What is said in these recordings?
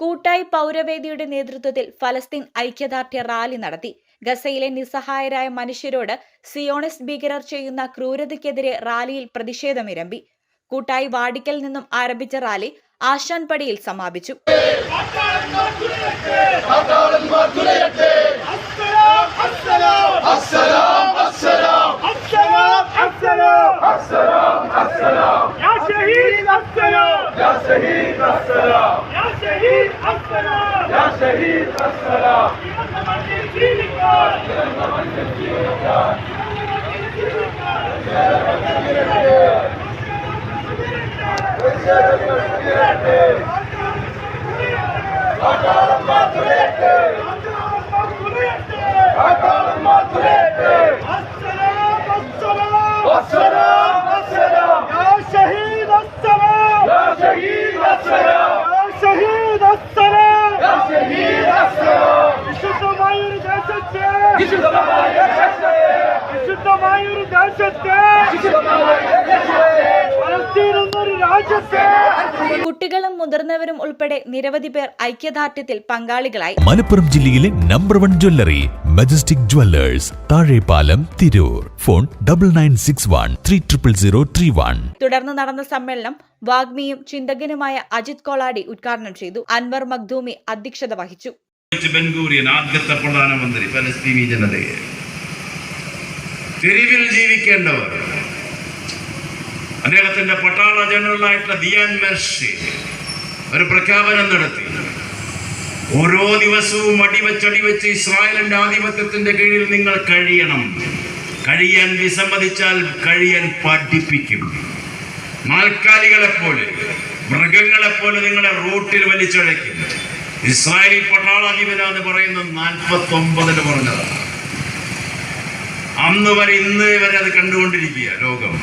കൂട്ടായി പൗരവേദിയുടെ നേതൃത്വത്തിൽ ഫലസ്തീൻ ഐക്യദാർഢ്യ റാലി നടത്തി ഗസയിലെ നിസ്സഹായരായ മനുഷ്യരോട് സിയോണിസ്റ്റ് ഭീകരർ ചെയ്യുന്ന ക്രൂരതയ്ക്കെതിരെ റാലിയിൽ പ്രതിഷേധമിരമ്പി കൂട്ടായി വാടിക്കൽ നിന്നും ആരംഭിച്ച റാലി ആശാൻപടിയിൽ സമാപിച്ചു يا شهيد السلام يا شهيد السلام يا شهيد السلام يا شهيد السلام السلام രാജ്യത്തെ കുട്ടികളും മുതിർന്നവരും ഉൾപ്പെടെ നിരവധി പേർ ഐക്യദാർഢ്യത്തിൽ പങ്കാളികളായി. മലപ്പുറം ജില്ലയിലെ number one jewellery Majestic Jewellers Thazhepalam Tirur. Phone double nine six one three triple zero three one തുടർന്ന് നടന്ന സമ്മേളനം വാഗ്മിയും ചിന്തകനുമായ അജിത് കോളാടി ഉദ്ഘാടനം ചെയ്തു. അൻവർ മഖ്ദൂമി അധ്യക്ഷത വഹിച്ചു. ബെൻഗൂറിയൻ ആദ്യത്തെ പ്രധാനമന്ത്രി ഫലസ്തീനി ജനതയെ. തെരുവിൽ ജീവിക്കേണ്ടവർ. അദ്ദേഹത്തിന്റെ പട്ടാള ജനറലായിട്ടുള്ള ദിയാൻ മെർഷി ഒരു പ്രഖ്യാപനം നടത്തി. ഓരോ ദിവസവും അടിവച്ചടിവെച്ച് ഇസ്രായേലിന്റെ ആധിപത്യത്തിന്റെ കീഴിൽ നിങ്ങൾ കഴിയണം. കഴിയാൻ വിസമ്മതിച്ചാൽ കഴിയാൻ പഠിപ്പിക്കും. നാൽക്കാലികളെപ്പോലെ മൃഗങ്ങളെപ്പോലെ മൃഗങ്ങളെ പോലെ നിങ്ങളെ റോട്ടിൽ വലിച്ചഴയ്ക്കും. ഇസ്രായേലി പട്ടാളാധിപനാന്ന് പറയുന്നത് നാൽപ്പത്തി ഒമ്പതിന് പറഞ്ഞതാണ്. അന്ന് വരെ ഇന്ന് വരെ അത് കണ്ടുകൊണ്ടിരിക്കുക ലോകം.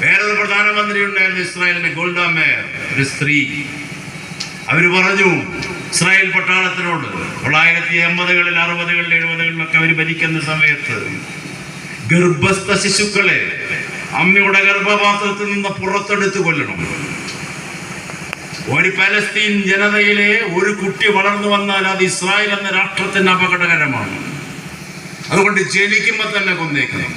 വേറൊരു പ്രധാനമന്ത്രി ഉണ്ടായിരുന്നു ഇസ്രായേലിന്റെ ഗോൾഡ മേയർ ഒരു സ്ത്രീ. അവർ പറഞ്ഞു ഇസ്രായേൽ പട്ടാളത്തിനോട് തൊള്ളായിരത്തി എൺപതുകളിൽ അറുപതുകളിൽ എഴുപതുകളിലൊക്കെ അവർ ഭരിക്കുന്ന സമയത്ത് ഗർഭസ്ഥ ശിശുക്കളെ അമ്മയുടെ ഗർഭപാത്രത്തിൽ നിന്ന് പുറത്തെടുത്ത് കൊല്ലണം. ഒരു പലസ്തീൻ ജനതയിലെ ഒരു കുട്ടി വളർന്നു വന്നാൽ അത് ഇസ്രായേൽ എന്ന രാഷ്ട്രത്തിന് അപകടകരമാണ്. അതുകൊണ്ട് ജനിക്കുമ്പോൾ തന്നെ കൊന്നേക്കണം.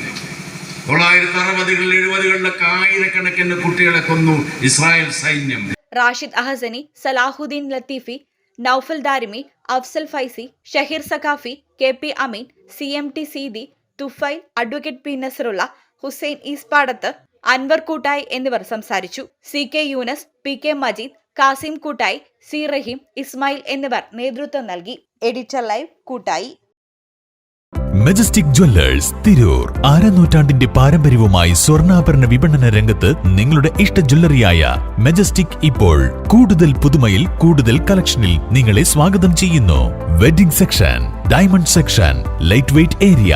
തൊള്ളായിരത്തി അറുപതുകളിൽ എഴുപതുകളിലൊക്കെ ആയിരക്കണക്കിന് കുട്ടികളെ കൊന്നു ഇസ്രായേൽ സൈന്യം. Rashid Ahsani Salahuddin Latheefi Noufal Darimi Afsal Faizy Shaheer Saqafi K P Ameen C M T Seedi Tufail advocate P Nasarulla Hussain Eespadath Anwar Koottayi എന്നിവർ സംസാരിച്ചു. C K Younus P K Majeed Kasim Koottayi C Raheem Ismail എന്നിവർ നേതൃത്വം നൽകി. Editor live Koottayi. Majestic Jewellers Tirur. ആരനൂറ്റാണ്ടിന്റെ പാരമ്പര്യവുമായി സ്വർണാഭരണ വിപണന രംഗത്ത് നിങ്ങളുടെ ഇഷ്ട ജ്വല്ലറിയായ മെജസ്റ്റിക് ഇപ്പോൾ കൂടുതൽ പുതുമയിൽ കൂടുതൽ കളക്ഷനിൽ നിങ്ങളെ സ്വാഗതം ചെയ്യുന്നു. Wedding section diamond section light weight area